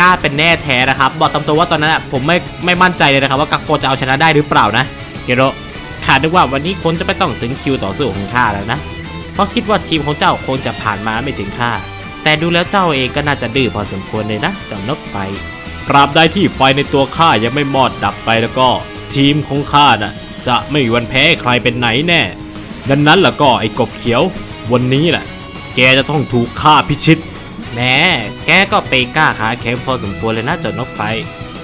ก้าเป็นแน่แท้นะครับบอกตามตัวว่าตอนนั้นผมไม่ไม่มั่นใจเลยนะครับว่ากักโกจะเอาชนะได้หรือเปล่านะเกโรขานึกว่าวันนี้คนจะไม่ต้องถึงคิวต่อสู้ของข้าแล้วนะเพราะคิดว่าทีมของเจ้าคงจะผ่านมาไม่ถึงข้าแต่ดูแล้วเจ้าเองก็น่าจะดื้อพอสมควรเลยนะเจ้านกไฟตราบใดที่ไฟในตัวข้ายังไม่มอดดับไปแล้วก็ ทีมของข้าน่ะจะไม่มีวันแพ้ใครเป็นไหนแน่ดังนั้นแล้วก็ไอ้กบเขียว วันนี้แหละ แกจะต้องถูกฆ่าพิชิต แหม่แกก็เปกล้าขาแข็งพอสมควรเลยนะเจ้านกไฟ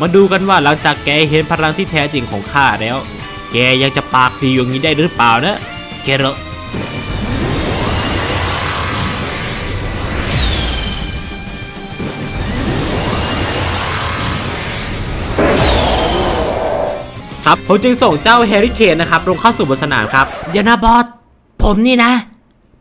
มาดูกันว่าหลังจากแกเห็นพลังที่แท้จริงของข้าแล้ว แกยังจะปากดีอย่างนี้ได้หรือเปล่านะเกโรครับผมจึงส่งเจ้าแฮร์รี่เคนนะครับลงเข้าสู่บนสนามครับเดี๋ยวนะบอสผมนี่นะ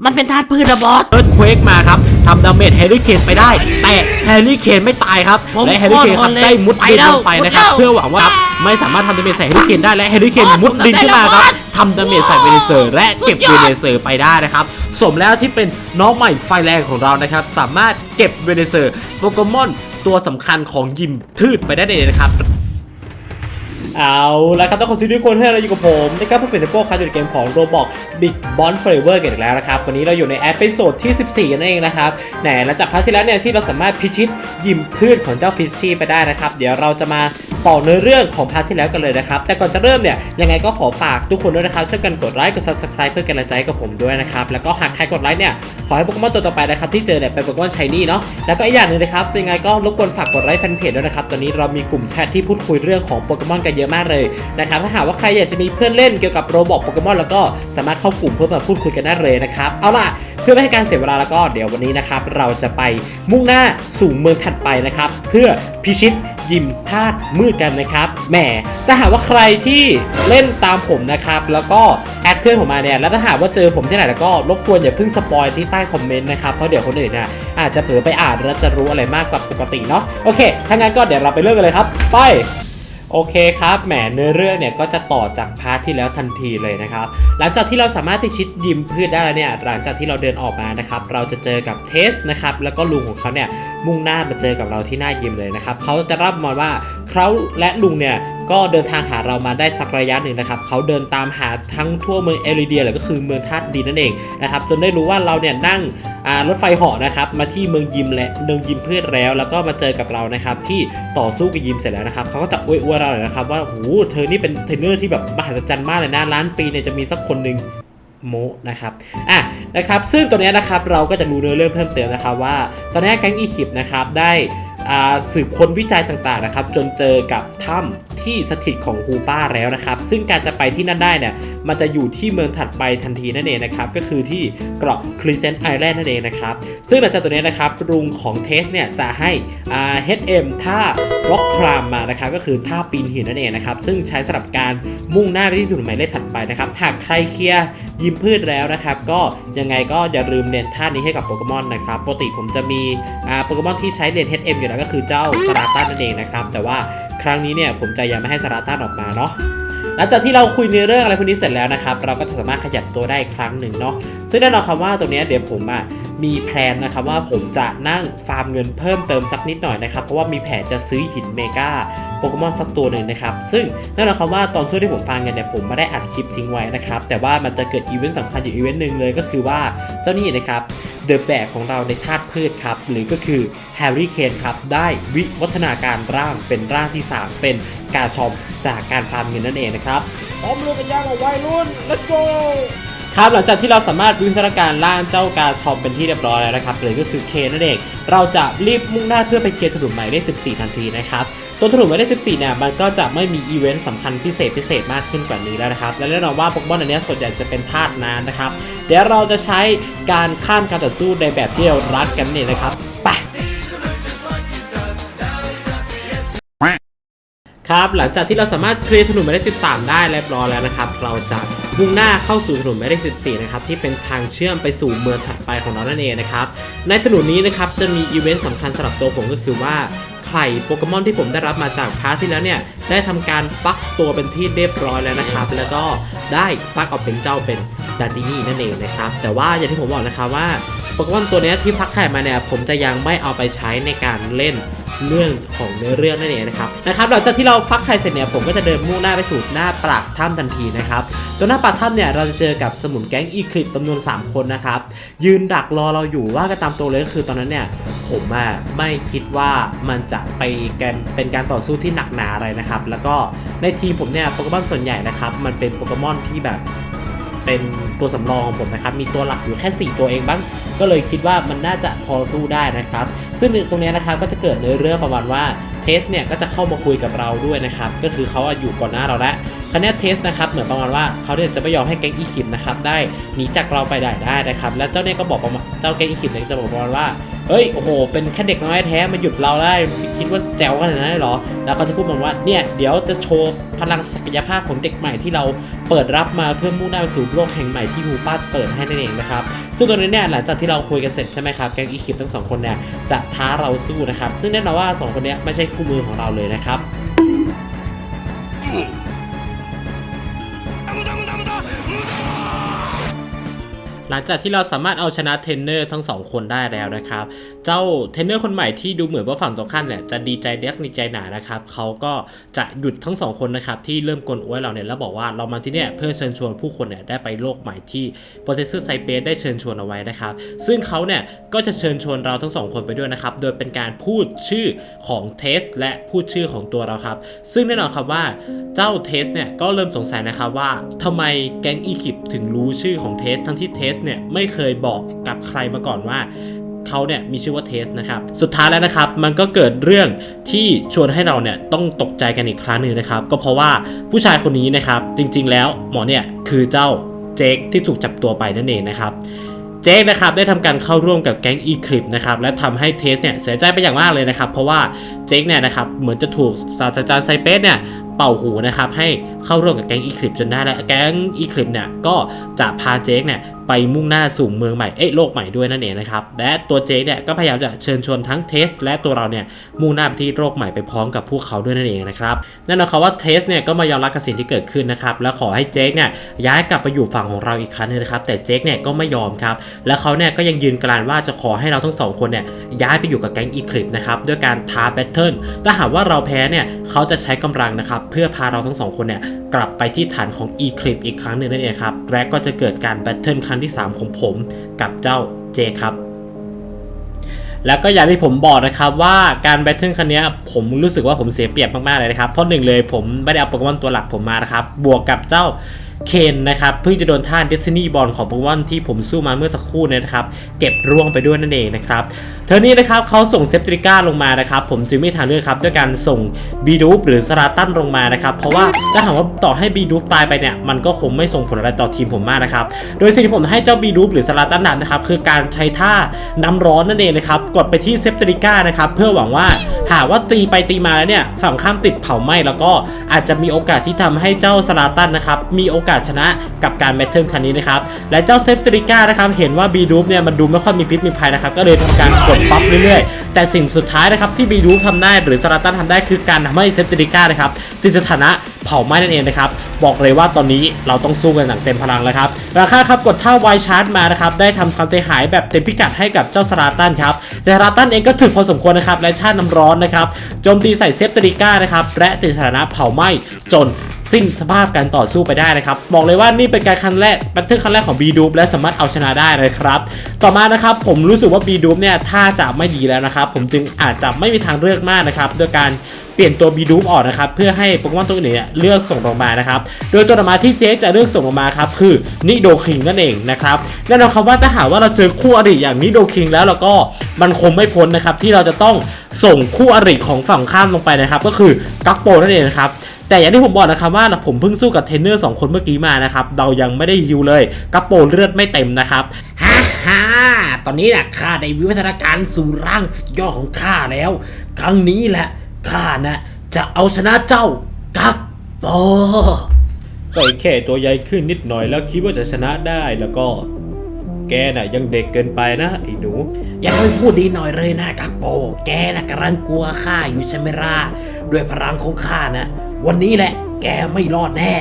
มันเป็นธาตุพืชนะบอสเอิร์ธเควกมาครับทำดาเมจแฮร์รี่เคนไปได้ แต่แฮร์รี่เคนไม่ตายครับผมและแฮร์รี่เคนครับโคตรเลยได้มุดดินไปแล้วลงไปนะครับมุดแล้วเพื่อหวังว่าไม่สามารถทำดาเมจใส่แฮร์รี่เคนได้และแฮร์รี่เคนบอสมุดดินขึ้นมาครับผมทำได้แล้วบอสทำดาเมจใส่เวเนเซอร์และเก็บสุดยเวอดเนเซอร์ไปได้นะครับสมแล้วที่เป็นน้องใหม่ไฟแรงของเรานะครับ สามารถเก็บเวเนเซอร์โปเกมอนตัวสำคัญของยิมทืดไปได้เลยนะครับ เอาละครับต้องขอบคุณทุกคนที่เราอยู่กับผมนะครับผู้เป็นโปรครับอยู่ในเกมของ Roblox Big Bond Forever กันอีกแล้วนะครับ วันนี้เราอยู่ในแอพิโซดที่ 14 นั่นเองนะครับแหนหลังจากพาร์ทที่แล้วเนี่ยที่เราสามารถพิชิตยิมพืชของเจ้าฟิชชี่ไปได้นะครับ เดี๋ยวเราจะมา ต่อเนื้อเรื่องของพาร์ทที่แล้วกันเลยนะครับ แต่ก่อนจะเริ่มเนี่ยยังไงก็ขอฝากทุกคนด้วยนะครับช่วยกันกดไลค์กด subscribe เพื่อกำลังใจให้กับผมด้วยนะครับแล้วก็หากใครกดไลค์เนี่ยขอให้โปเกมอนตัวต่อไปนะครับที่เจอเนี่ยเป็นโปเกมอนชายนี่เนาะแล้วก็อีกอย่างหนึ่งนะครับยังไงก็รบกวนฝากกดไลค์แฟนเพจด้วยนะครับตอนนี้เรามีกลุ่มแชทที่พูดคุยเรื่องของโปเกมอนกันเยอะมากเลยนะครับถ้าหากว่าใครอยากจะมีเพื่อนเล่นเกี่ยวกับโรบอทโปเกมอนแล้วก็สามารถเข้ากลุ่มเพื่อมาพูดคุยกันได้เลยนะครับเอาล่ะ เพื่อไม่ให้การเสียเวลาแล้วก็เดี๋ยววันนี้นะครับ เราจะไปมุ่งหน้าสู่เมืองถัดไปนะครับ เพื่อพิชิตยิมธาตุมืดกันนะครับแหมถ้าหากว่าใครที่เล่นตามผมนะครับ แล้วก็แอดเพื่อนผมมาเนี่ยแล้วถ้าหากว่าเจอผมที่ไหนแล้วก็รบกวนอย่าเพิ่งสปอยที่ใต้คอมเมนต์นะครับเพราะเดี๋ยวคนอื่นเนี่ยอาจจะเผลอไปอ่านแล้วจะรู้อะไรมากกว่าปกติเนาะโอเคถ้างั้นก็เดี๋ยวเราไปเริ่มกันเลยครับ ไป โอเคครับ แหมเนื้อเรื่องเนี่ยก็จะต่อจากพาร์ทที่แล้วทันทีเลยนะครับ หลังจากที่เราสามารถไปชิดยิมพืชได้แล้วเนี่ย หลังจากที่เราเดินออกมานะครับ เราจะเจอกับเทสนะครับ แล้วก็ลุงของเขาเนี่ยมุ่งหน้ามาเจอกับเราที่หน้ายิมเลยนะครับ เขาจะรับมาว่าเขาและลุงเนี่ยก็เดินทางหาเรามาได้สักระยะหนึ่งนะครับเขาเดินตามหาทั้งทั่วเมืองเอริเดียเลยก็คือเมืองธาตุดินนั่นเองนะครับจนได้รู้ว่าเราเนี่ยนั่งรถไฟเหาะนะครับมาที่เมืองยิมและเมืองยิมเพื่อแล้ว แล้วก็มาเจอกับเรานะครับที่ต่อสู้กับยิมเสร็จแล้วนะครับเขาก็จะอวยอวยเราเลยนะครับว่าโอ้โหเธอนี่เป็นเทรนเนอร์ที่แบบมหัศจรรย์มากเลยนะล้านปีเนี่ยจะมีสักคนหนึ่งโมนะครับ อะ นะครับ ซึ่งตัวเนี้ยนะครับ เราก็จะรู้เนื้อเรื่องเพิ่มเติมนะครับว่า ตอนนี้แก๊งอีคิปนะครับ ได้ สืบค้นวิจัยต่างๆนะครับ จนเจอกับถ้ำที่สถิตของฮูป้าแล้วนะครับ ซึ่งการจะไปที่นั่นได้เนี่ยมันจะอยู่ที่เมืองถัดไปทันทีนั่นเองนะครับ ก็คือที่เกาะคลีเซนต์ไอแลนด์นั่นเองนะครับ ซึ่งหลังจากตัวนี้นะครับลุงของเทสเนี่ยจะให้อ่า HM ท่าร็อกครามมานะครับ ก็คือท่าปีนหินนั่นเองนะครับ ซึ่งใช้สำหรับการมุ่งหน้าไปที่จุดหมายเลขถัดไปนะครับหากใครเคลียร์ยิมพืชแล้วนะครับ ก็ยังไงก็อย่าลืมเรียนท่านี้ให้กับโปเกมอนนะครับปกติผมจะมีโปเกมอนที่ใช้เรียน HM อยู่แล้วก็คือเจ้าสราตันนั่นเองนะครับ แต่ว่าครั้งนี้เนี่ยผมจะยังไม่ให้สราตันออกมาเนาะหลังจากที่เราคุยในเรื่องอะไรพวกนี้เสร็จแล้วนะครับ เราก็จะสามารถขยับตัวได้อีกครั้งหนึ่งเนาะ ซึ่งแน่นอนคำว่าตัวนี้เดี๋ยวผมอะมีแพลนนะครับว่าผมจะนั่งฟาร์มเงินเพิ่มเติมสักนิดหน่อยนะครับเพราะว่ามีแผนจะซื้อหินเมกาโปเกมอนสักตัวหนึ่งนะครับซึ่งแน่นอนคำว่าตอนช่วงที่ผมฟาร์มเงินเนี่ยผมไม่ได้อัดคลิปทิ้งไว้นะครับแต่ว่ามันจะเกิดอีเวนต์สำคัญอยู่อีเวนต์หนึ่งเลยก็คือว่าเจ้านี่นะครับเดอะแบกของเราในธาตุพืชครับหรือก็คือแฮร์รี่เคนครับได้วิวัฒนาการร่างเป็นร่างที่สามเป็นกาชอมจากการฟาร์มเงินนั่นเองนะครับพร้อมเรือกันยังวัยรุ่น let's go ครับหลังจากที่เราสามารถวิวัฒนาการล่างเจ้ากาชอมเป็นที่เรียบร้อยแล้วนะครับเลยก็คือเคนนั่นเองเราจะรีบมุ่งหน้าเพื่อไปเคลียร์ถนนหมายเลข14 ทันทีนะครับตัวถนนหมายเลข14เนี่ยมันก็จะไม่มีอีเวนต์สำคัญพิเศษพิเศษมากขึ้นกว่านี้แล้วนะครับและแน่นอนว่าโปเกมอนอันนี้ส่วนใหญ่จะเป็นธาตุน้ำนะครับเดี๋ยวเราจะใช้การข้ามการต่อสู้ในแบบที่เรารักกันเนี่ยนะครับ ครับหลังจากที่เราสามารถเคลียร์ถนนหมายเลข13 ได้เรียบร้อยแล้วนะครับ เราจะมุ่งหน้าเข้าสู่ถนนหมายเลข14 นะครับที่เป็นทางเชื่อมไปสู่เมืองถัดไปของเรานั่นเองนะครับในถนนนี้นะครับจะมีอีเวนต์สำคัญสำหรับตัวผมก็คือว่าไข่โปเกมอนที่ผมได้รับมาจากพาร์ทที่แล้วเนี่ยได้ทำการฟักตัวเป็นที่เรียบร้อยแล้วนะครับ แล้วก็ได้ฟักออกเป็นเจ้าเป็นดาตินี่นั่นเองนะครับแต่ว่าอย่างที่ผมบอกนะครับว่าโปเกมอนตัวเนี้ยที่ฟักไข่มาเนี่ยผมจะยังไม่เอาไปใช้ในการเล่น เรื่องของเนื้อเรื่องนั่นเองนะครับนะครับหลังจากที่เราฟักไข่เสร็จเนี่ยผมก็จะเดินมุ่งหน้าไปสู่หน้าปากถ้ำทันทีนะครับตัวหน้าปากถ้ำเนี่ยเราจะเจอกับสมุนแก๊งอีคลิปจำนวน 3 คนนะครับยืนดักรอเราอยู่ว่ากันตามตัวเลยก็คือตอนนั้นเนี่ยผมอะไม่คิดว่ามันจะไปกันเป็นการต่อสู้ที่หนักหนาอะไรนะครับ แล้วก็ในทีมผมเนี่ยโปเกมอนส่วนใหญ่นะครับ มันเป็นโปเกมอนที่แบบเป็นตัวสำรองของผมนะครับ มีตัวหลักอยู่แค่ 4 ตัวเองบ้าง ก็เลยคิดว่ามันน่าจะพอสู้ได้นะครับ ซึ่งตรงนี้นะครับก็จะเกิดเนื้อเรื่องประมาณว่าเทสเนี่ยก็จะเข้ามาคุยกับเราด้วยนะครับก็คือเขาอยู่ก่อนหน้าเราแล้วคราวเนี้เทสนะครับเหมือนประมาณว่าเขาเนี่ยจะไม่ยอมให้แก๊งอีคิมนะครับได้หนีจากเราไปได้ได้นะครับ แล้วเจ้าเนี่ยก็บอกประมาณเจ้าแก๊งอีคิมเนี่ยจะบอกประมาณว่า เฮ้ยโอ้โห เป็นแค่เด็กน้อยแท้มาหยุดเราได้คิดว่าแจ๋วขนาดนั้นเลยเหรอ แล้วก็จะพูดมาว่าเนี่ยเดี๋ยวจะโชว์พลังศักยภาพของเด็กใหม่ที่เราเปิดรับมาเพื่อมุ่งหน้าไปสู่โลกแห่งใหม่ที่ฮูป้าเปิดให้นั่นเองนะครับซึ่งตอนนี้เนี่ยหลังจากที่เราคุยกันเสร็จใช่ไหมครับแก๊งอีคิปทั้งสองคนเนี่ยจะท้าเราสู้นะครับซึ่งแน่นอนว่าสองคนนี้ไม่ใช่คู่มือของเราเลยนะครับ หลังจากที่เราสามารถเอาชนะเทรนเนอร์ทั้งสองคนได้แล้วนะครับ เจ้าเทรนเนอร์คนใหม่ที่ดูเหมือนว่าฝั่งตรงข้ามเนี่ยจะดีใจเด็กดีใจหนานะครับเขาก็จะหยุดทั้งสองคนนะครับที่เริ่มกลอวยเราเนี่ยแล้วบอกว่าเรามาที่เนี่ยเพื่อเชิญชวนผู้คนเนี่ยได้ไปโลกใหม่ที่โปรเฟสเซอร์ไซเปสได้เชิญชวนเอาไว้นะครับ ซึ่งเขาเนี่ยก็จะเชิญชวนเราทั้งสองคนไปด้วยนะครับ โดยเป็นการพูดชื่อของเทสและพูดชื่อของตัวเราครับ ซึ่งแน่นอนครับว่าเจ้าเทสเนี่ยก็เริ่มสงสัยนะครับว่าทำไมแก๊งอีคิปถึงรู้ชื่อของเทสทั้งที่เทสเนี่ยไม่เคยบอกกับใครมาก่อนว่าเขาเนี่ยมีชื่อว่าเทสนะครับ สุดท้ายแล้วนะครับ มันก็เกิดเรื่องที่ชวนให้เราเนี่ยต้องตกใจกันอีกครั้งหนึ่งนะครับ ก็เพราะว่าผู้ชายคนนี้นะครับ จริงๆ แล้วหมอเนี่ยคือเจ้าเจคที่ถูกจับตัวไปนั่นเองนะครับเจคนะครับได้ทำการเข้าร่วมกับแก๊ง e c l i p นะครับและทำให้เทสเนี่ยเสียใจไปอย่างมากเลยนะครับ เพราะว่าเจคเนี่ยนะครับเหมือนจะถูกศาสตราจารย์ไซเปสเนี่ยเป่าหูนะครับให้ เข้าร่วมกับแก๊ง e c l i p จนได้และแก๊ง e c l i p เนี่ยก็จะพาเจคเนี่ยไปมุ่งหน้าสู่เมืองใหม่ เอ้ยโลกใหม่ด้วยนั่นเองนะครับ และตัวเจคเนี่ยก็พยายามจะเชิญชวนทั้งเทส และตัวเราเนี่ยมุ่งหน้าไปที่โลกใหม่ไปพร้อมกับพวกเขาด้วยนั่นเองนะครับนั่นหมายความว่าเทสเนี่ยก็มายอมรับกับสิ่งที่เกิดขึ้นนะครับและขอให้เจคเนี่ยย้ายกลับไปอยู่ฝั่งของเราอีกครั้งนึงนะครับแต่เจคเนี่ยก็ไม่ยอมครับและเขาเนี่ยก็ยังยืนกรานว่าจะขอให้เราทั้งสองคนเนี่ยย้ายไปอยู่กับแก๊งอีคลิปนะครับด้วยการท้าแบทเทิลถ้าหากว่าเราแพ้เนี่ยเขาจะใช้กำลังนะครับเพื่อพาเราทั้งสองคนเนี่ยกลับไปที่ฐานของ e c l i p อีกครั้งหนึ่งนั่นเองครับและก็จะเกิดการแบทเทิลครั้งที่ 3 ของผมกับเจ้าเจครับแล้วก็อย่างที่ผมบอกนะครับว่าการแบทเทิลครั้งนี้ผมรู้สึกว่าผมเสียเปรียบมากๆเลยนะครับ เพราะหนึ่งเลยผมไม่ได้เอาโปเกมอนตัวหลักผมมานะครับ บวกกับเจ้า เคนนะครับเพิ่งจะโดนท่าเดซินี่บอลของโปเกมอนที่ผมสู้มาเมื่อสักครู่นะครับเก็บร่วงไปด้วยนั่นเองนะครับเทอนี้นะครับเขาส่งเซปตริก้าลงมานะครับผมจึงไม่ทางเลือกครับด้วยการส่งบีดูปหรือสราตันลงมานะครับเพราะว่าถ้าถามว่าต่อให้บีดูปตายไปเนี่ยมันก็คงไม่ส่งผลอะไรต่อทีมผมมากนะครับโดยสิ่งที่ผมให้เจ้าบีดูปหรือสราตันนำนะครับคือการใช้ท่าน้ำร้อนนั่นเองนะครับกดไปที่เซปตริก้านะครับเพื่อหวังว่าหากว่าตีไปตีมาแล้วเนี่ยฝั่งข้ามติดเผาไหม้แล้วก็อาจจะมีโอกาสที่ทำให้เจ้าสราตันนะครับมีโอกาสชนะกับการแมทเทิลครั้งนี้นะครับ และเจ้าเซปตริก้านะครับเห็นว่าบีดูปเนี่ยมันดูไม่ค่อยมีพิษมีภัยนะครับก็เลยทำการกดปั๊บเรื่อยๆ แต่สิ่งสุดท้ายนะครับที่บีดูปทำได้หรือสราตันทำได้คือการทำให้เซปตริก้านะครับติดสถานะเผาไหม้นั่นเองนะครับบอกเลยว่าตอนนี้เราต้องสู้กันอย่างเต็มพลังแล้วครับราคาครับกดท่าไวชาร์จมานะครับได้ทำความเสียหายแบบเต็มพิกัดให้กับเจ้าสราตันครับแต่สราตันเองก็ถึกพอสมควรนะครับและชาติน้ำร้อนนะครับโจมตีใส่เซปตริก้านะครับและติดสถานะเผาไหม้จน สิ้นสภาพการต่อสู้ไปได้นะครับ บอกเลยว่านี่เป็นการครั้งแรกบันทึกครั้งแรกของ b ีดูและสามารถเอาชนะได้เลยครับ ต่อมานะครับผมรู้สึกว่า b ีดูเนี่ยถ้าจะไม่ดีแล้วนะครับ ผมจึงอาจจะไม่มีทางเลือกมากนะครับด้วยการเปลี่ยนตัว b ีดูออกนะครับเพื่อให้โปเกมอนตัวอื่นเนี่ยเลือกส่งลงมานะครับโดยตัวต่อมาที่เจ๊จะเลือกส่งลงมาครับคือนิโดคิงนั่นเองนะครับแน่นอนครับว่าถ้าหากว่าเราเจอคู่อริอย่างนิโดคิงแล้วเราก็มันคงไม่พ้นนะครับที่เราจะต้องส่งคู่อริของฝั่งข้ามลงไปนะครับ ก็คือกักโปนั่นเองนะครับ แต่อย่างที่ผมบอกนะครับว่าผมเพิ่งสู้กับเทรนเนอร์สองคนเมื่อกี้มานะครับเรายังไม่ได้ฮิวเลยกระโปรงเลือดไม่เต็มนะครับฮ่าฮ่าตอนนี้นะข้าได้วิวัฒนาการสู่ร่างสุดยอดของข้าแล้ว ครั้งนี้แหละข้านะ จะเอาชนะเจ้ากักโปก็แค่ตัวใหญ่ขึ้นนิดหน่อยแล้วคิดว่าจะชนะได้แล้วก็แกน่ะยังเด็กเกินไปนะไอ้หนูอย่าไปพูดดีหน่อยเลยนะกักโป แกนะกำลังกลัวข้าอยู่ใช่ไหมล่ะด้วยพลังของข้านะ วันนี้แหละ แกไม่รอดแน่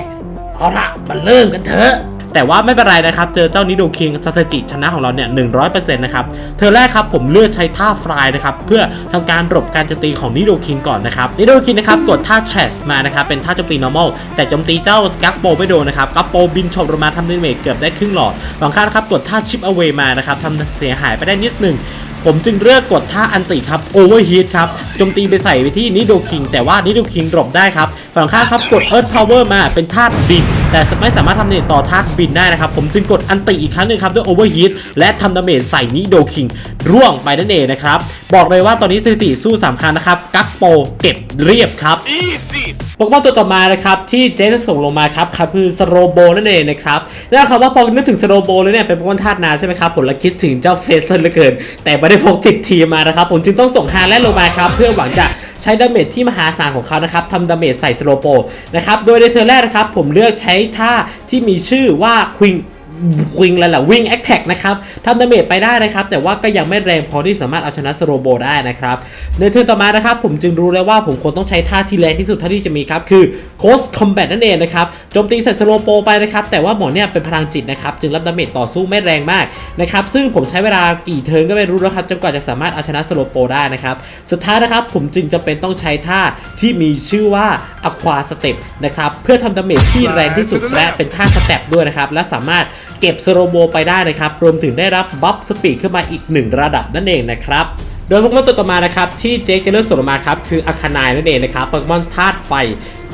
เอาละมาเริ่มกันเถอะ แต่ว่าไม่เป็นไรนะครับ เจอเจ้านิโดคิงสถิติชนะของเราเนี่ย100%นะครับ เธอแรกครับผมเลือกใช้ท่าฟลายนะครับ เพื่อทำการหลบการโจมตีของนิโดคิงก่อนนะครับ นิโดคิงนะครับกดท่า Trash มานะครับ เป็นท่าโจมตี normal แต่โจมตีเจ้ากักโปไม่โดนนะครับ กักโปบินชมลงมาทำดาเมจเกือบได้ครึ่งหลอดบางครั้งครับกดท่า Chip Away มานะครับทำเสียหายไปได้นิดหนึ่งผมจึงเลือกกดท่าอันติครับ Overheat ครับโจมตีไปใส่ไปที่นิโดคิงแต่ว่านิโดคิงหลบได้ครับ ฝั่งข้างครับกด Earth Power มาเป็นท่าบิน แต่ไม่สามารถทำเนตต่อท่าบินได้นะครับ ผมจึงกดอันติอีกครั้งหนึ่งครับด้วย Overheat และทำดาเมจใส่นิโดคิงร่วงไปนั่นเองนะครับ บอกเลยว่าตอนนี้สถิติสู้สามครั้งนะครับ กักโปเก็บเรียบครับ Easy. โปเกมอนตัวต่อมานะครับที่เจจะส่งลงมาครับครับคือสโรโบนั่นเองนะครับแน่นอนครับว่าพอนึกถึงสโรโบแล้วเนี่ยเป็นโปเกมอนธาตุน้ำใช่ไหมครับผมละคิดถึงเจ้าเฟสเซนเหลือเกิน แต่ไม่ได้พกติดทีมมานะครับผมจึงต้องส่งฮาแลนด์ลงมาครับเพื่อหวังจะ ใช้ดาเมจที่มหาศาลของเขานะครับทำดาเมจใส่สโลโปนะครับโดยในเทอร์แรกนะครับผมเลือกใช้ท่าที่มีชื่อว่าควิง วิงแล้วแหละวิ่งแอคแท็กนะครับทำดาเมจไปได้นะครับ แต่ว่าก็ยังไม่แรงพอที่สามารถเอาชนะสโรโบได้นะครับ ในเทิร์นต่อมานะครับ ผมจึงรู้แล้วว่าผมควรต้องใช้ท่าที่แรงที่สุดเท่าที่จะมีครับ คือโคสคอมแบทนั่นเองนะครับโจมตีใส่สโลโปไปนะครับ แต่ว่าหมอเนี่ยเป็นพลังจิตนะครับ จึงรับดาเมจต่อสู้ไม่แรงมากนะครับซึ่งผมใช้เวลากี่เทิร์นก็ไม่รู้นะครับจนกว่าจะสามารถเอาชนะสโลโปได้นะครับสุดท้ายนะครับผมจึงจำเป็นต้องใช้ท่าที่มีชื่อว่าอควาสเต็ปนะครับเพื่อทำดาเมจที่แรงที่สุดและเป็นท่าสเต็ปด้วยนะครับและสามารถ เก็บสโลโบไปได้นะครับ รวมถึงได้รับบัฟสปีดขึ้นมาอีก 1 ระดับนั่นเองนะครับโดยโปเกมอนตัวต่อมานะครับที่เจคจะเลือกส่งลงมาครับคืออาคานายนั่นเองนะครับโปเกมอนธาตุไฟ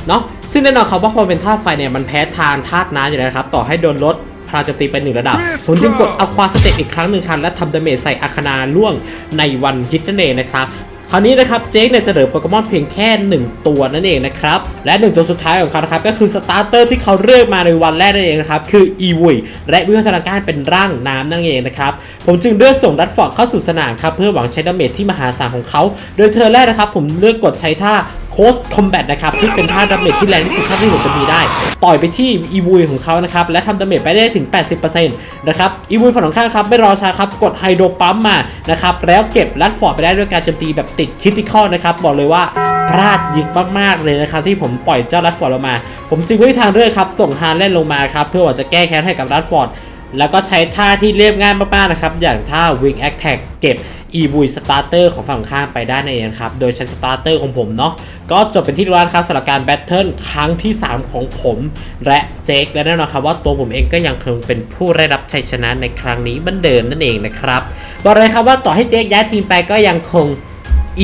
เนาะซึ่งแน่นอนครับว่าพอเป็นธาตุไฟเนี่ยมันแพ้ทางธาตุน้ำอยู่แล้วนะครับต่อให้โดนลดพลังโจมตีไปหนึ่งระดับผมจึงกดอควาสเตตอีกครั้งหนึ่งครับและทำดาเมจใส่อาคานาล่วงในวันฮิตนั่นเองนะครับ คราวนี้นะครับเจคเนี่ยจะเหลือโปเกมอนเพียงแค่ 1 ตัวนั่นเองนะครับและ 1 ตัวสุดท้ายของเขานะครับก็คือสตาร์เตอร์ที่เขาเลือกมาในวันแรกนั่นเองนะครับคืออีวุยและวิวัฒนาการเป็นร่างน้ำนั่นเองนะครับผมจึงเลือกส่งรัดฟอร์ดเข้าสู่สนามครับเพื่อหวังใช้ดาเมจที่มหาศาลของเขา โดยเธอแรกนะครับผมเลือกกดใช้ท่า โคสคอมแบทนะครับที่เป็นท่าดาเมจที่แรงที่สุดเท่าที่ผมจะมีได้ ต่อยไปที่อีวุยของเขานะครับและทำดาเมจไปได้ถึง 80%นะครับอีวุยฝั่งตรงข้ามครับไม่รอช้าครับกดไฮโดรปั๊มมานะครับแล้วเก็บลัดฟอร์ดไปได้ด้วยการโจมตีแบบติดคิติคอลนะครับบอกเลยว่าพลาดยิงมากๆเลยนะครับที่ผมปล่อยเจ้าลัดฟอร์ดลงมา ผมจึงไม่มีทางเลือกครับส่งฮาร์เล่นลงมาครับเพื่อหวังจะแก้แค้นให้กับลัดฟอร์ดแล้วก็ใช้ท่าที่เรียบง่ายมากๆนะครับอย่างท่า Wing Attack เก็บ e v ุยสตาร์เตอร์ของฝั่งข้ามไปได้นั่นเองครับ โดยใช้สตาร์เตอร์ของผมเนาะก็จบเป็นที่รียบร้อยแล้วครับสำหรับการแบทเทิลครั้งที่ 3 ของผม และเจคและแน่นอนครับว่าตัวผมเองก็ยังคงเป็นผู้ได้รับชัยชนะในครั้งนี้เหมือนเดิมนั่นเองนะครับบอกเลยครับว่าต่อให้เจคย้ายทีมไปก็ยังคง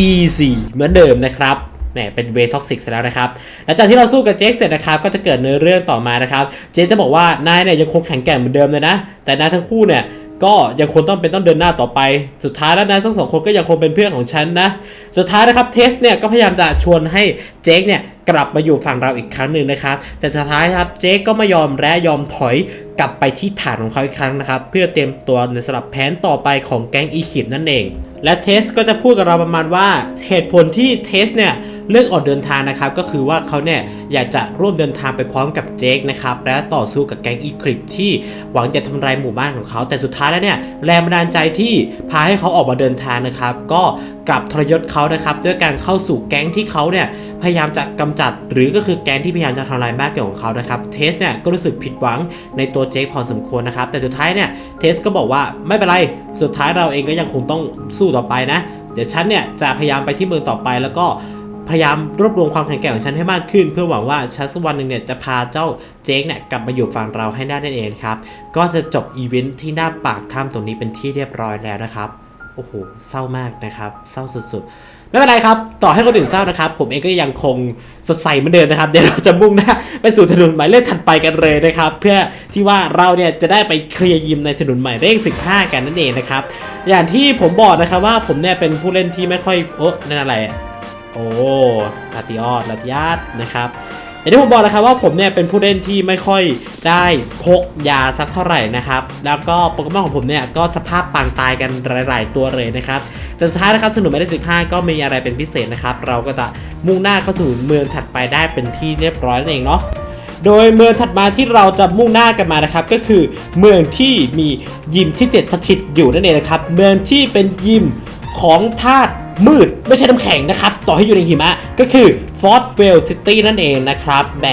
easy เหมือนเดิมนะครับแหมเป็นเวท็อกซิกแล้วนะครับ หลังจากที่เราสู้กับเจคเสร็จนะครับ ก็จะเกิดเนื้อเรื่องต่อมานะครับ เจคจะบอกว่านายเนี่ยยังคงแข็งแกร่งเหมือนเดิมเลยนะ แต่นายทั้งคู่เนี่ย ก็ยังคงต้องเป็นต้องเดินหน้าต่อไป สุดท้ายแล้วนะทั้งสองคนก็ยังคงเป็นเพื่อนของฉันนะ สุดท้ายนะครับเทสเนี่ยก็พยายามจะชวนให้เจคเนี่ยกลับมาอยู่ฝั่งเราอีกครั้งหนึ่งนะครับ แต่สุดท้ายครับเจคก็ไม่ยอมและยอมถอย กลับไปที่ฐานของเขาอีกครั้งนะครับ เพื่อเตรียมตัวในสำหรับแผนต่อไปของแก๊งอีคิปนั่นเอง และเทสก็จะพูดกับเราประมาณว่าเหตุผลที่เทสเนี่ยเลือกออกเดินทางนะครับ ก็คือว่าเขาเนี่ยอยากจะร่วมเดินทางไปพร้อมกับเจคนะครับและต่อสู้กับแก๊งอีคลิปที่หวังจะทำลายหมู่บ้านของเขา แต่สุดท้ายแล้วเนี่ยแรงบันดาลใจที่พาให้เขาออกมาเดินทางนะครับ ก็กลับทรยศเขานะครับด้วยการเข้าสู่แก๊งที่เขาเนี่ยพยายามจะกำจัด หรือก็คือแก๊งที่พยายามจะทำลายบ้านเกิดของเขานะครับเทสเนี่ยก็รู้สึกผิดหวังในตัวเจคพอสมควรนะครับ แต่สุดท้ายเนี่ยเทสก็บอกว่าไม่เป็นไร สุดท้ายเราเองก็ยังคงต้องสู้ต่อไปนะ เดี๋ยวฉันเนี่ยจะพยายามไปที่เมืองต่อไปแล้วก็พยายามรวบรวมความแข็งแกร่งของฉันให้มากขึ้น เพื่อหวังว่าฉันสักวันหนึ่งเนี่ยจะพาเจ้าเจคเนี่ยกลับมาอยู่ฝั่งเราให้ได้นั่นเองครับ ก็จะจบอีเวนท์ที่หน้าปากถ้ำตรงนี้เป็นที่เรียบร้อยแล้วนะครับ โอ้โห เศร้ามากนะครับ เศร้าสุดๆ ไม่เป็นไรครับ ต่อให้คนอื่นเศร้านะครับ ผมเองก็ยังคงสดใสเหมือนเดิมนะครับ เดี๋ยวเราจะมุ่งหน้าไปสู่ถนนหมายเลขถัดไปกันเลยนะครับ เพื่อที่ว่าเราเนี่ยจะได้ไปเคลียร์ยิมในถนนหมายเลข 15 กันนั่นเองนะครับ อย่างที่ผมบอกนะครับว่าผมเนี่ยเป็นผู้เล่นที่ไม่ค่อยโอ้นั่นอะไร โอ้ลาติออสลาติอาสนะครับ อย่างที่ผมบอกนะครับว่าผมเนี่ยเป็นผู้เล่นที่ไม่ค่อยได้พกยาสักเท่าไหร่นะครับ แล้วก็โปเกมอนของผมเนี่ยก็สภาพปางตายกันหลาย ๆ ตัวเลยนะครับแต่สุดท้ายนะครับถนนหมายเลข15 ก็มีอะไรเป็นพิเศษนะครับ เราก็จะมุ่งหน้าเข้าสู่เมืองถัดไปได้เป็นที่เรียบร้อยนั่นเองเนาะโดยเมืองถัดมาที่เราจะมุ่งหน้ากันมานะครับ ก็คือเมืองที่มียิมที่ 7 สถิตอยู่นั่นเองนะครับ เมืองที่เป็นยิมของธาตุ มืดไม่ใช่น้ำแข็งนะครับ ต่อให้อยู่ในหิมะก็คือ Fort w e l l City นั่นเองนะครับแหม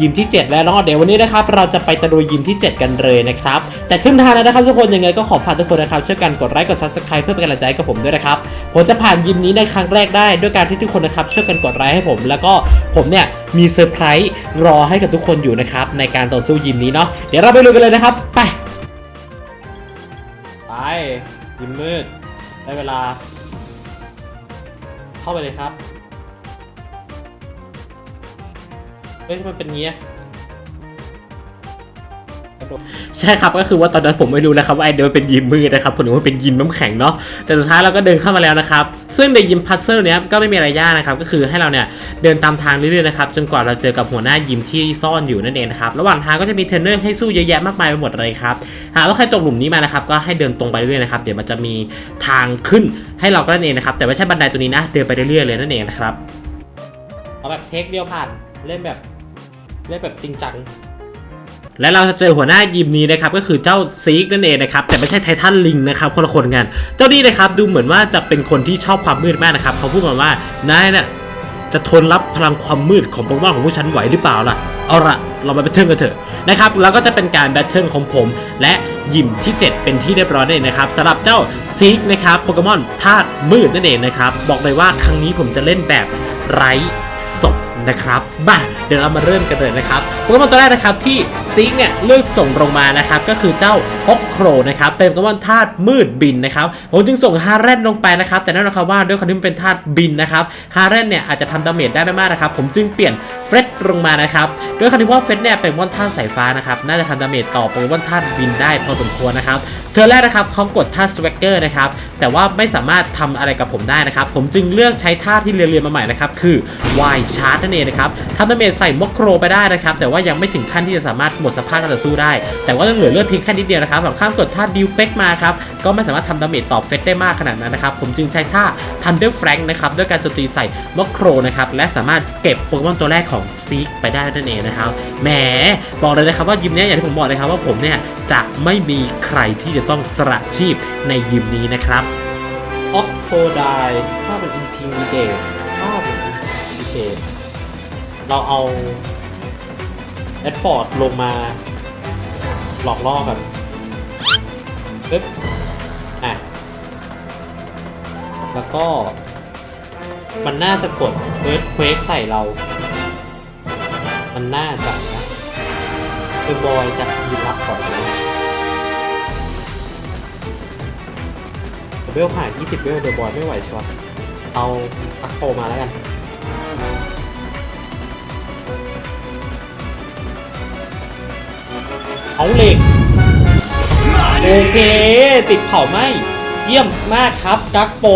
ยิมที่ 7 แล้วเนาะเดี๋ยววันนี้นะครับเราจะไปตะลุยยิมที่ 7 กันเลยนะครับ แต่ขึ้นทางแล้วนะครับทุกคนยังไงก็ขอฝากทุกคนนะครับช่วยกันกดไลค์กด subscribe เพื่อเป็นกำลังใจให้กับผมด้วยนะครับผมจะผ่านยิมนี้ในครั้งแรกได้ ด้วยการที่ทุกคนนะครับช่วยกันกดไลค์ให้ผม แล้วก็ผมเนี่ยมีเซอร์ไพรส์รอให้กับทุกคนอยู่นะครับในการต่อสู้ยิมนี้เนาะเดี๋ยวเราไปลุยกันเลยนะครับไปไปยิมมืดได้เวลาาไปเลยครับ เฮ้ยมันเป็นงี้ยใช่ครับก็คือว่าตอนนั้นผมไม่รู้นะครับว่าไอเดียมันเป็นยิมมืดนะครับผมนึกว่าเป็นยิมน้ำแข็งเนาะแต่สุดท้ายเราก็เดินเข้ามาแล้วนะครับ ซึ่งในยิมพัซเซิลเนี้ยก็ไม่มีอะไรยากนะครับก็คือให้เราเนี่ยเดินตามทางเรื่อยๆนะครับจนกว่าเราเจอกับหัวหน้ายิมที่ซ่อนอยู่นั่นเองนะครับระหว่างทางก็จะมีเทรนเนอร์ให้สู้เยอะแยะมากมายไปหมดเลยครับหากว่าใครตกหลุมนี้มานะครับก็ให้เดินตรงไปเรื่อยๆนะครับเดี๋ยวมันจะมีทางขึ้นให้เราก็นั่นเองนะครับแต่ไม่ใช่บันไดตัวนี้นะเดินไปเรื่อยๆเลยนั่นเองนะครับเอาแบบเทคเดียวผ่านเล่นแบบเล่นแบบจริงจัง และเราจะเจอหัวหน้ายิมนี้นะครับก็คือเจ้าซีกนั่นเองนะครับแต่ไม่ใช่ไททันลิงนะครับคนละคนกัน เจ้านี่นะครับดูเหมือนว่าจะเป็นคนที่ชอบความมืดมากนะครับเขาพูดมาว่านายเนี่ยจะทนรับพลังความมืดของโปเกมอนของผู้ฉันไหวหรือเปล่าล่ะเอาละเรามาแบทเทิลกันเถอะนะครับแล้วก็จะเป็นการแบทเทิลของผม และยิมที่ 7 เป็นที่เรียบร้อยเองนะครับสำหรับเจ้าซีกนะครับโปเกมอนธาตุมืดนั่นเองนะครับบอกเลยว่าครั้งนี้ผมจะเล่นแบบไร้ศพ นะครับมาเดี๋ยวเรามาเริ่มกันเลยนะครับโปเกมอนตัวแรกนะครับที่ซิกเนี่ยเลือกส่งลงมานะครับก็คือเจ้าฮอกโครนะครับเป็นโปเกมอนธาตุมืดบินนะครับผมจึงส่งฮาร์เรนลงไปนะครับแต่แน่นอนครับว่าด้วยความที่มันเป็นธาตุบินนะครับฮาร์เรนเนี่ยอาจจะทำดาเมจได้ไม่มากนะครับผมจึงเปลี่ยนเฟรดลงมานะครับด้วยความที่ว่าเฟรดเนี่ยเป็นโปเกมอนธาตุสายฟ้านะครับน่าจะทำดาเมจต่อโปเกมอนธาตุบินได้พอสมควรนะครับเธอแรกนะครับเขากดธาตุสวกเกอร์นะครับแต่ว่าไม่สามารถทำอะไรกับผมได้นะครับผมจึงเลือกใช้ธาตุที่เรียนๆมาใหม่นะครับคือ Y Chart นั่นเองนะครับทำดาเมจใส่มอคโครไปได้นะครับ แต่ว่ายังไม่ถึงขั้นที่จะสามารถหมดสภาพการต่อสู้ได้ แต่ว่ายังเหลือเลือดเพียงแค่นิดเดียวนะครับสำหรับข้ามกดท่าดิวเฟกมาครับ ก็ไม่สามารถทำดาเมจต่อเฟสได้มากขนาดนั้นนะครับ ผมจึงใช้ท่า Thunder Frank นะครับ ด้วยการโจมตีใส่มอคโครนะครับ และสามารถเก็บโปเกมอนตัวแรกของซีกไปได้นั่นเองนะครับ แหม บอกเลยนะครับว่ายิมเนี้ยอย่างที่ผมบอกเลยครับว่าผมเนี่ยจะไม่มีใครที่จะต้องสละชีพในยิมนี้นะครับออกโทไดถ้าเป็นอินทิมิเดตถ้าเป็นอินทิมิเดต เราเอาแอดฟอร์ดลงมาหลอกล่อกันปึ๊บอะ แล้วก็ มันน่าจะกดเอิร์ธเควกใส่เรา มันน่าจะนะเดอบอยจะยืนรับก่อนนะแต่เวลผ่าน20เวลเดอะบอยไม่ไหวช่ปะเอาอัคโคมาแล้วกันาเหล็ก โอเค ติดเผาไหมเยี่ยมมากครับกักโป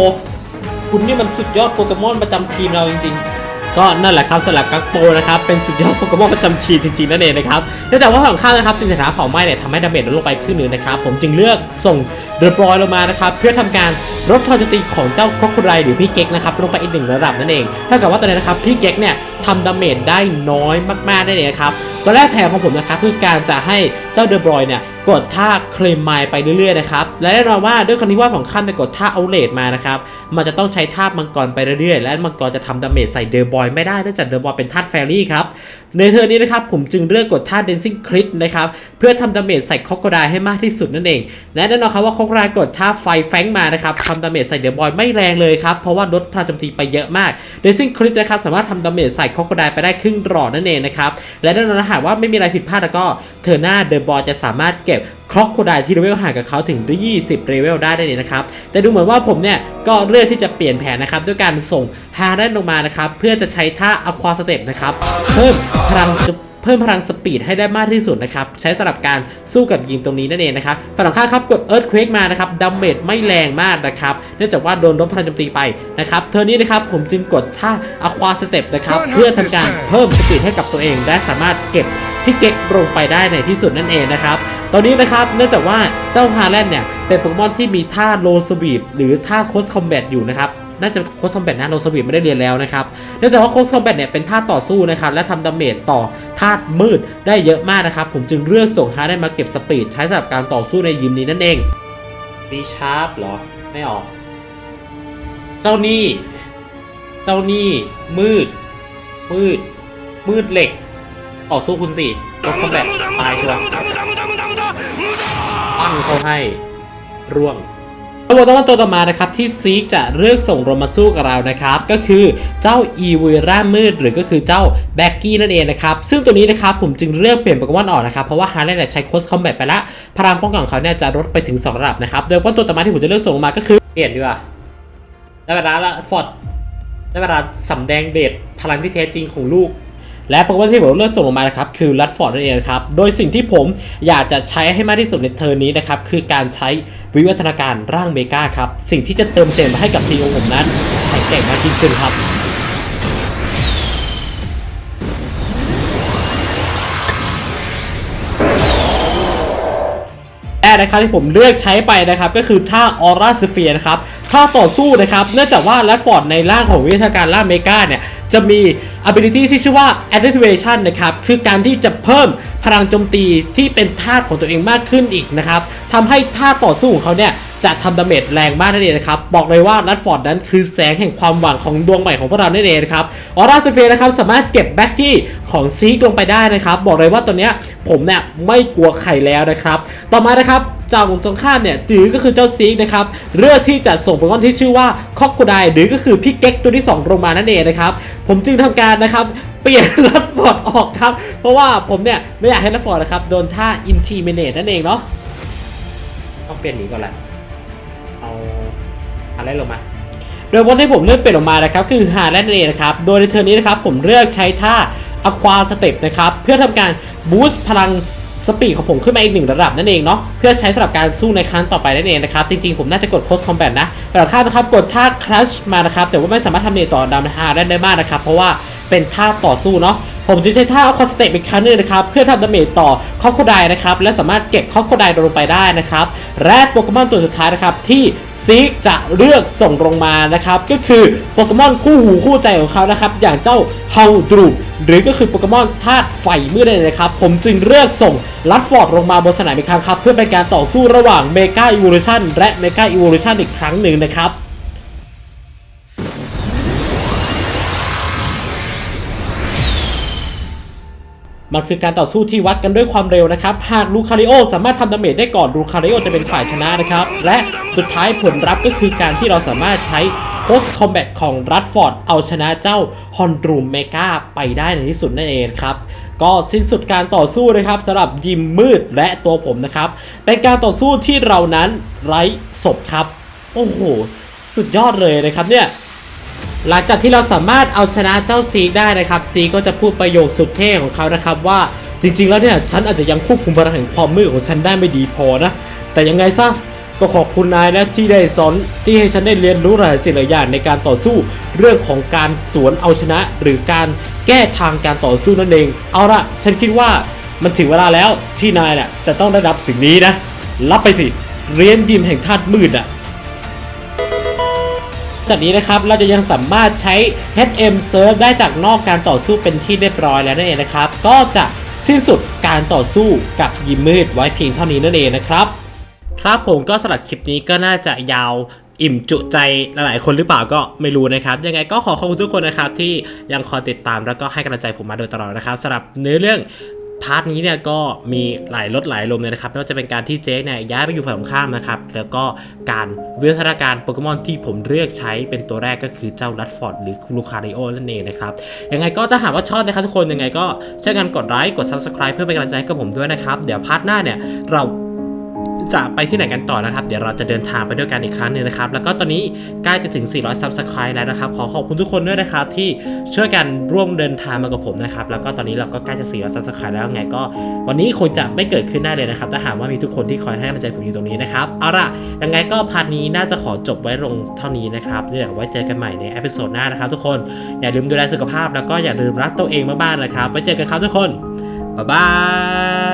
คุณนี่มันสุดยอดโปเกมอนประจำทีมเราจริงๆก็นั่นแหละครับสลักกักโปนะครับเป็นสุดยอดโปเกมอนประจำทีมจริงๆนั่นเองนะครับเนื่องจากว่าฝั่งข้างนะครับติดสถานเผาไหม้เนี่ยทำให้ดาเมจลดลงไปครึ่งหนึงนะครับผมจึงเลือกส่งเดอะบอยลงมานะครับเพื่อทำการลดพลังโจตีของเจ้าคอกคไดหรือพี่เก๊กนะครับลงไปอีกหนึ่งระดับนั่นเองเท่ากับว่าตอนนี้นะครับพี่เก๊กเนี่ยทำดาเมจได้น้อยมากๆนั่นเองครับ ตอนแรกแผนของผมนะครับคือการจะให้เจ้าเดอะบอยเนี่ย กดท่าเคลมไมล์ไปเรื่อยๆนะครับและแน่นอนว่าด้วยความที่ว่าของขั้นจะกดท่าเอาเลดมานะครับมันจะต้องใช้ท่ามังกรไปเรื่อยๆและมังกรจะทำดาเมจใส่เดอะบอยไม่ได้เนื่องจากเดอะบอยเป็นท่าแฟรี่ครับในเทอร์นี้นะครับผมจึงเลือกกดท่าเดนซิ่งคริสนะครับเพื่อทำดาเมจใส่คอกโกไดให้มากที่สุดนั่นเอง และแน่นอนครับว่าคอกโกไดกดท่าไฟแฟงมานะครับทำดาเมจใส่เดอะบอยไม่แรงเลยครับเพราะว่าลดพลังโจมตีไปเยอะมากเดนซิ่งคริสนะครับสามารถทำดาเมจใส่คอกโกไดไปได้ครึ่งหลอดนั่นเองนะครับและแน่นอนหากว่าไม่มีอะไรผิดพลาดแล้วก็เทอร์หน้าเดอะบอยจะสามารถเก็บครอกโคไดที่เลเวลห่างกับเขาถึง20เลเวลได้ได้เลยนะครับแต่ดูเหมือนว่าผมเนี่ยก็เลือกที่จะเปลี่ยนแผนนะครับด้วยการส่งฮาร์เรนลงมานะครับเพื่อจะใช้ท่าอควาสเต็ปนะครับเพิ่มพลังเพิ่มพลังสปีดให้ได้มากที่สุดนะครับ ใช้สำหรับการสู้กับยิงตรงนี้นั่นเองนะครับฝั่งตรงข้ามครับกดเอิร์ธเควกมานะครับดัมเมจไม่แรงมากนะครับ เนื่องจากว่าโดนลดพลังโจมตีไปนะครับเทอร์นี้นะครับผมจึงกดท่าอควาสเต็ปนะครับ เพื่อทำการเพิ่มสปีดให้กับตัวเอง และสามารถเก็บพี่เก็กลงไปได้ในที่สุดนั่นเองนะครับ ตอนนี้นะครับเนื่องจากว่าเจ้าฮาแลนด์เนี่ยเป็นโปเกมอนที่มีท่าโลสวีปหรือท่าโคสคอมแบทอยู่นะครับน่าจะโคสคอมแบทนะโลสวีปไม่ได้เรียนแล้วนะครับเนื่องจากว่าโคสคอมแบทเนี่ยเป็นท่าต่อสู้นะครับและทำดาเมจต่อธาตุมืดได้เยอะมากนะครับผมจึงเลือกส่งฮาแลนด์มาเก็บสปีดใช้สำหรับการต่อสู้ในยิมนี้นั่นเองรีชาร์ปเหรอไม่ออก เจ้านี่เจ้านี่มืด มืด มืดเหล็ก ต่อสู้คุณสี่ก็คอมแบทตายชัวร์ ปั้งเขาให้ร่วงตัวต่อมาตัวต่อมานะครับที่ซีกจะเลือกส่งลงมาสู้กับเรานะครับ ก็คือเจ้าอีวีร่ามืดหรือก็คือเจ้าแบ็กกี้นั่นเองนะครับ ซึ่งตัวนี้นะครับผมจึงเลือกเปลี่ยนโปเกมอนออกนะครับเพราะว่าฮาร์เลนใช้โคสคอมแบทไปละพลังป้องกันของเขาเนี่ยจะลดไปถึง 2 ระดับนะครับโดยว่าตัวต่อมาที่ผมจะเลือกส่งลงมาก็คือเปลี่ยนดีกว่าได้เวลาละฟอร์ดได้เวลาสำแดงเดชพลังที่แท้จริงของลูก และโปเกมอนที่ผมเลือกส่งลงมานะครับคือรัดฟอร์ดนั่นเองนะครับ โดยสิ่งที่ผมอยากจะใช้ให้มากที่สุดในเทอร์นี้นะครับคือการใช้วิวัฒนาการร่างเมกาครับ สิ่งที่จะเติมเต็มให้กับทีมของผมนั้นแข็งแกร่งมากยิ่งขึ้นครับแรกนะครับที่ผมเลือกใช้ไปนะครับก็คือท่าออร่าสเฟียนะครับท่าต่อสู้นะครับเนื่องจากว่าแรดฟอร์ดในร่างของวิทยาการล่างเมกาเนี่ย จะมี ability ที่ชื่อว่า activation นะครับ คือการที่จะเพิ่มพลังโจมตีที่เป็นธาตุของตัวเองมากขึ้นอีกนะครับทำให้ท่าต่อสู้ของเขาเนี่ย จะทำดาเมจแรงมากนั่นเองนะครับ บอกเลยว่าแรดฟอร์ดนั้นคือแสงแห่งความหวังของดวงใหม่ของพวกเรานั่นเองนะครับออร่าสเฟียนะครับสามารถเก็บแบ็กกี้ของซีกลงไปได้นะครับ บอกเลยว่าตัวเนี้ผมเนี่ยไม่กลัวใครแล้วนะครับ ต่อมานะครับเจ้าของตรงข้ามเนี่ยตือก็คือเจ้าซีกนะครับเลือกที่จะส่งโปเกมอนที่ชื่อว่าคอกโคไดหรือก็คือพี่เก๊กตัวที่ 2 ลงมานั่นเองนะครับ ผมจึงทำการนะครับเปลี่ยนรัดฟอร์ดออกครับ เพราะว่าผมเนี่ยไม่อยากให้รัดฟอร์ดนะครับโดนท่าอินทีเมเนตนั่นเองเนาะต้องเปลี่ยนหนีก่อนแหละ เอาอะไรลงมา โดยบนที่ผมเลือกเปลี่ยนออกมานะครับคือฮาแลนด์นั่นเองนะครับ โดยในเทอร์นี้นะครับผมเลือกใช้ท่าอควาสเต็ปนะครับเพื่อทำการบูสต์พลังสปีดของผมขึ้นมาอีกหนึ่งระดับนั่นเองเนาะเพื่อใช้สำหรับการสู้ในครั้งต่อไปนั่นเองนะครับ จริงๆ ผมน่าจะกด post combat นะแต่ถ้านะครับกดท่า crush มานะครับ แต่ว่าไม่สามารถทำเนต่อดาวฮาแลนด์ได้มากนะครับ เพราะว่าเป็นท่าต่อสู้เนาะ ผมจะใช้ท่าอควาสเต็ปอีกครั้งนึงนะครับเพื่อทำดาเมจต่อคอโคไดนะครับและสามารถเก็บคอโคไดลงไปได้นะครับและโปเกมอนตัวสุดท้ายนะครับที่ซีกจะเลือกส่งลงมานะครับก็คือโปเกมอนคู่หูคู่ใจของเขานะครับอย่างเจ้าเฮาดรูหรือก็คือโปเกมอนธาตุไฟมืดนั่นเองนะครับผมจึงเลือกส่งลัดฟอร์ดลงมาบนสนามอีกครั้งครับเพื่อเป็นการต่อสู้ระหว่างเมกาอี o l u ชันและเมกาอี o l u ชันอีกครั้งหนึ่งนะครับ มันคือการต่อสู้ที่วัดกันด้วยความเร็วนะครับ หากลูคาริโอสามารถทำดาเมจได้ก่อนลูคาริโอจะเป็นฝ่ายชนะนะครับ และสุดท้ายผลลัพธ์ก็คือการที่เราสามารถใช้ post combat ของรัดฟอร์ดเอาชนะเจ้าฮอนดรูมเมกาไปได้ในที่สุดนั่นเองครับก็สิ้นสุดการต่อสู้นะครับสำหรับยิมมืดและตัวผมนะครับ เป็นการต่อสู้ที่เรานั้นไร้ศพครับ โอ้โห สุดยอดเลยนะครับเนี่ย หลังจากที่เราสามารถเอาชนะเจ้าซีได้นะครับซีก็จะพูดประโยคสุดเท่ของเขานะครับว่าจริงๆ แล้วเนี่ยฉันอาจจะยังควบคุมพลังแห่งความมืดของฉันได้ไม่ดีพอนะ แต่ยังไงซะก็ขอบคุณนายนะที่ได้สอนที่ให้ฉันได้เรียนรู้หลายสิ่งหลายอย่างในการต่อสู้เรื่องของการสวนเอาชนะ หรือการแก้ทางการต่อสู้นั่นเอง เอาละฉันคิดว่ามันถึงเวลาแล้วที่นายเนี่ยจะต้องได้รับสิ่งนี้นะ รับไปสิเรียนยิมแห่งธาตุมืดอะ จากนี้นะครับเราจะยังสามารถใช้ HM Serve ได้จากนอกการต่อสู้เป็นที่เรียบร้อยแล้วนั่นเองนะครับ ก็จะสิ้นสุดการต่อสู้กับยิมมืดไว้เพียงเท่านี้นั่นเองนะครับครับผมก็สำหรับคลิปนี้ก็น่าจะยาวอิ่มจุใจหลายๆคนหรือเปล่าก็ไม่รู้นะครับ ยังไงก็ขอขอบคุณทุกคนนะครับที่ยังคอยติดตามแล้วก็ให้กำลังใจผมมาโดยตลอดนะครับสำหรับเนื้อเรื่อง พาร์ทนี้เนี่ยก็มีหลายรถหลายลมเลยนะครับไม่ว่าจะเป็นการที่เจ๊เนี่ยย้ายไปอยู่ฝั่งตรงข้ามนะครับแล้วก็การวิวัฒนาการโปเกมอนที่ผมเลือกใช้เป็นตัวแรกก็คือเจ้าลัดฟอร์ดหรือคูลูคาริโอนั่นเองนะครับยังไงก็ถ้าหากว่าชอบนะครับทุกคนยังไงก็ช่วยกันกดไลค์กด subscribe เพื่อเป็นกำลังใจให้กับผมด้วยนะครับเดี๋ยวพาร์ทหน้าเนี่ยเรา จะไปที่ไหนกันต่อนะครับ เดี๋ยวเราจะเดินทางไปด้วยกันอีกครั้งหนึ่งนะครับ แล้วก็ตอนนี้ใกล้จะถึง 400 subscribe แล้วนะครับ ขอขอบคุณทุกคนด้วยนะครับที่ช่วยกันร่วมเดินทางมากับผมนะครับ แล้วก็ตอนนี้เราก็ใกล้จะ 400 subscribe แล้วไงก็ วันนี้คงจะไม่เกิดขึ้นได้เลยนะครับ ถ้าหากว่ามีทุกคนที่คอยให้กำลังใจผมอยู่ตรงนี้นะครับเอาล่ะยังไงก็พาร์ทนี้น่าจะขอจบไว้ลงเท่านี้นะครับเดี๋ยวไว้เจอกันใหม่ในเอพิโซดหน้านะครับทุกคนอย่าลืมดูแลสุขภาพแล้วก็อย่าลืมรักตัวเองมากๆนะครับไว้เจอกันครับทุกคนบ๊ายบาย